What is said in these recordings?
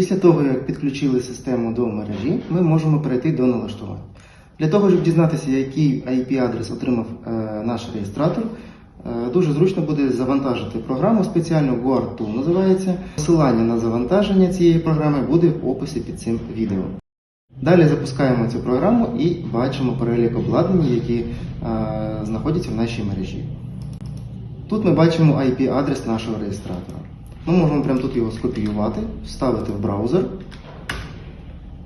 Після того, як підключили систему до мережі, ми можемо перейти до налаштувань. Для того, щоб дізнатися, який IP-адрес отримав е, наш реєстратор, е, дуже зручно буде завантажити програму спеціальну Guard називається. Посилання на завантаження цієї програми буде в описі під цим відео. Далі запускаємо цю програму і бачимо перелік обладнань, які е, знаходяться в нашій мережі. Тут ми бачимо IP-адрес нашого реєстратора. Ми можемо прямо тут його скопіювати, вставити в браузер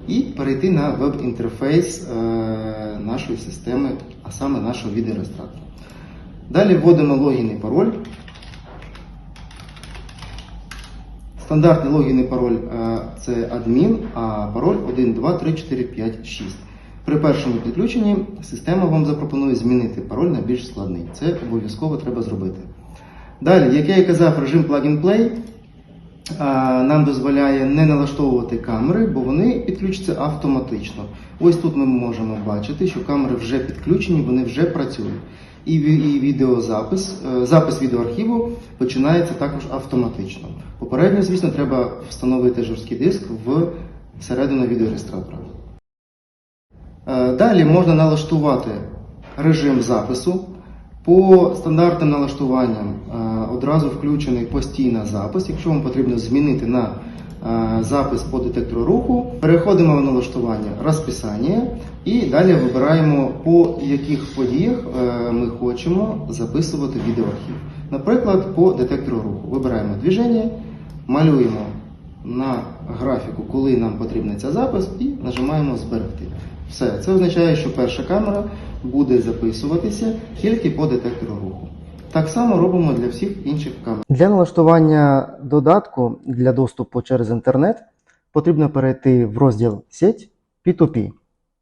і перейти на веб-інтерфейс е, нашої системи, а саме нашого відеореєстратора. Далі вводимо логін і пароль. Стандартний логін і пароль е, це адмін, а пароль 1, 2, 3, 4, 5, 6. При першому підключенні система вам запропонує змінити пароль на більш складний. Це обов'язково треба зробити. Далі, як я і казав, режим Plug-and-Play а, нам дозволяє не налаштовувати камери, бо вони підключаться автоматично. Ось тут ми можемо бачити, що камери вже підключені, вони вже працюють. І, відеозапис, е, запис відеоархіву починається також автоматично. Попередньо, звісно, треба встановити жорсткий диск в середину відеореєстратора. Е, Далі можна налаштувати режим запису. По стандартним налаштуванням е, одразу включений постійний запис. Якщо вам потрібно змінити на е, запис по детектору руху, переходимо в налаштування розписання і далі вибираємо, по яких подіях е, ми хочемо записувати відеоархів. Наприклад, по детектору руху. Вибираємо движення, малюємо на графіку, коли нам потрібен цей запис, і нажимаємо зберегти. Все, це означає, що перша камера буде записуватися тільки по детектору руху. Так само робимо для всіх інших камер. Для налаштування додатку для доступу через інтернет потрібно перейти в розділ Сеть P2P.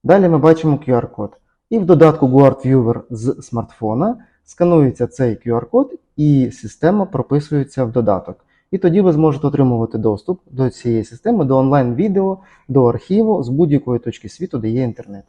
Далі ми бачимо QR-код. І в додатку Guard Viewer з смартфона сканується цей QR-код і система прописується в додаток. І тоді ви зможете отримувати доступ до цієї системи, до онлайн-відео, до архіву з будь-якої точки світу, де є інтернет.